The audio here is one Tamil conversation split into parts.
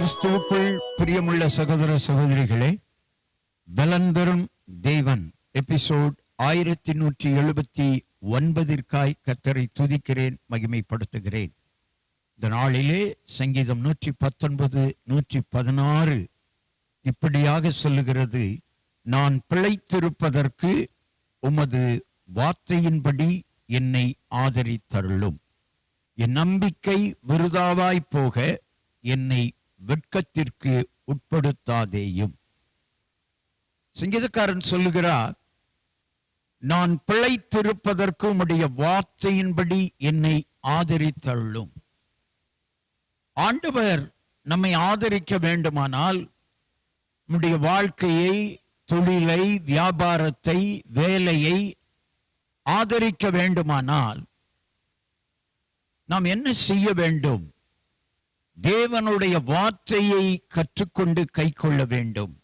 கிறிஸ்துவுக்குள் பிரியமுள்ள சகோதர சகோதரிகளே பலந்தரும் தேவன். எபிசோட் ஆயிரத்தி நூற்றி எழுபத்தி ஒன்பதிற்காய் கத்தரை துதிக்கிறேன் மகிமைப்படுத்துகிறேன். இந்த நாளிலே சங்கீதம் நூற்றி பத்தொன்பது நூற்றி பதினாறு இப்படியாக சொல்லுகிறது நான் பிழைத்திருப்பதற்கு உமது வார்த்தையின்படி என்னை ஆதரித்தருளும். என் நம்பிக்கை விருதாவாய் போக என்னை வெட்கத்திற்கு உட்படுத்தாதேயும். சங்கீதக்காரன் சொல்லுகிறார் நான் பிழைத்திருப்பதற்கு உடைய வார்த்தையின்படி என்னை ஆதரித்தள்ளும். ஆண்டவர் நம்மை ஆதரிக்க வேண்டுமானால் நம்முடைய வாழ்க்கையை தொழிலை வியாபாரத்தை வேலையை ஆதரிக்க வேண்டுமானால் நாம் என்ன செய்ய வேண்டும்? தேவனுடைய வார்த்தையை கற்றுக்கொண்டு கை கொள்ள வேண்டும்.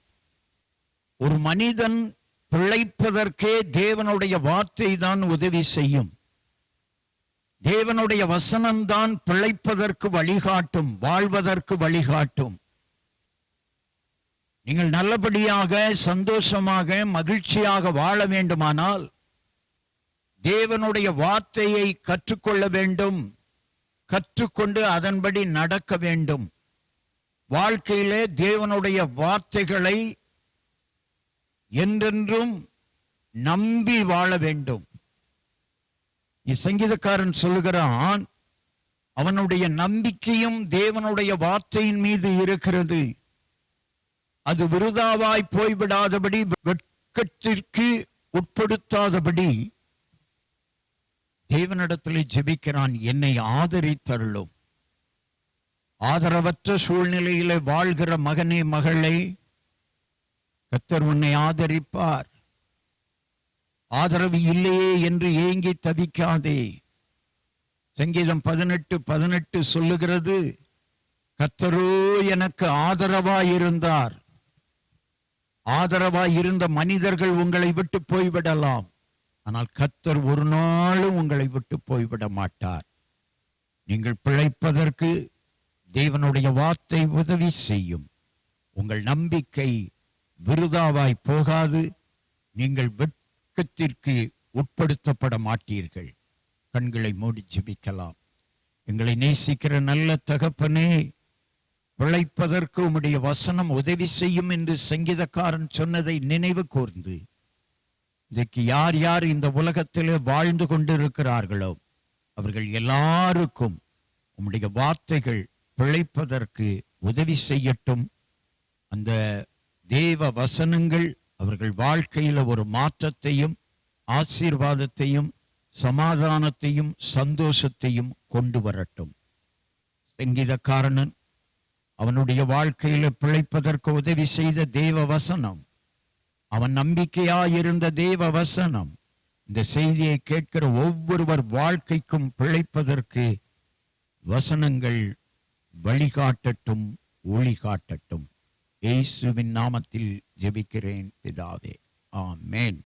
ஒரு மனிதன் பிழைப்பதற்கே தேவனுடைய வார்த்தை தான் உதவி செய்யும். தேவனுடைய வசனம்தான் பிழைப்பதற்கு வழிகாட்டும் வாழ்வதற்கு வழிகாட்டும். நீங்கள் நல்லபடியாக சந்தோஷமாக மகிழ்ச்சியாக வாழ வேண்டுமானால் தேவனுடைய வார்த்தையை கற்றுக்கொள்ள வேண்டும். கற்றுக்கொண்டு அதன்படி நடக்க வேண்டும். வாழ்க்கையிலே தேவனுடைய வார்த்தைகளை என்றென்றும் நம்பி வாழ வேண்டும். இசங்கீதக்காரன் சொல்லுகிறான் அவனுடைய நம்பிக்கையும் தேவனுடைய வார்த்தையின் மீது இருக்கிறது. அது விருதாவாய் போய்விடாதபடி வெட்கத்திற்கு உட்படுத்தாதபடி தேவனிடத்தில் ஜெபிக்கிறான் என்னை ஆதரித்தருளும். ஆதரவற்ற சூழ்நிலையில வாழ்கிற மகனே மகளை கத்தர் உன்னை ஆதரிப்பார். ஆதரவு இல்லையே என்று ஏங்கி தவிக்காதே. சங்கீதம் பதினெட்டு பதினெட்டு சொல்லுகிறது கத்தரோ எனக்கு ஆதரவாயிருந்தார் ஆதரவாய் இருந்த மனிதர்கள் உங்களை விட்டு போய்விடலாம். ஆனால் கத்தர் ஒரு நாளும் உங்களை விட்டு போய்விட மாட்டார் நீங்கள் பிழைப்பதற்கு தேவனுடைய வார்த்தை உதவி செய்யும். உங்கள் நம்பிக்கை விருதாவாய் போகாது. நீங்கள் வெட்கத்திற்கு உட்படுத்தப்பட மாட்டீர்கள். கண்களை மூடி ஜெபிக்கலாம். எங்களை நேசிக்கிற நல்ல தகப்பனே பிழைப்பதற்கு உம்முடைய வசனம் உதவி செய்யும் என்று சங்கீதக்காரன் சொன்னதை நினைவு கூர்ந்து இன்றைக்கு யார் யார் இந்த உலகத்திலே வாழ்ந்து கொண்டிருக்கிறார்களோ அவர்கள் எல்லாருக்கும் உம்முடைய வார்த்தைகள் பிழைப்பதற்கு உதவி செய்யட்டும். அந்த தேவ வசனங்கள் அவர்கள் வாழ்க்கையில ஒரு மாற்றத்தையும் ஆசீர்வாதத்தையும் சமாதானத்தையும் சந்தோஷத்தையும் கொண்டு வரட்டும். சங்கீதக்காரனன் அவனுடைய வாழ்க்கையில பிழைப்பதற்கு உதவி செய்த தேவ வசனம் அவன் நம்பிக்கையாயிருந்த தேவ வசனம் இந்த செய்தியை கேட்கிற ஒவ்வொருவர் வாழ்க்கைக்கும் பிழைப்பதற்கு வசனங்கள் வழிகாட்டட்டும் ஒளி காட்டட்டும் இயேசுவின் நாமத்தில் ஜெபிக்கிறேன் பிதாவே. ஆமேன்.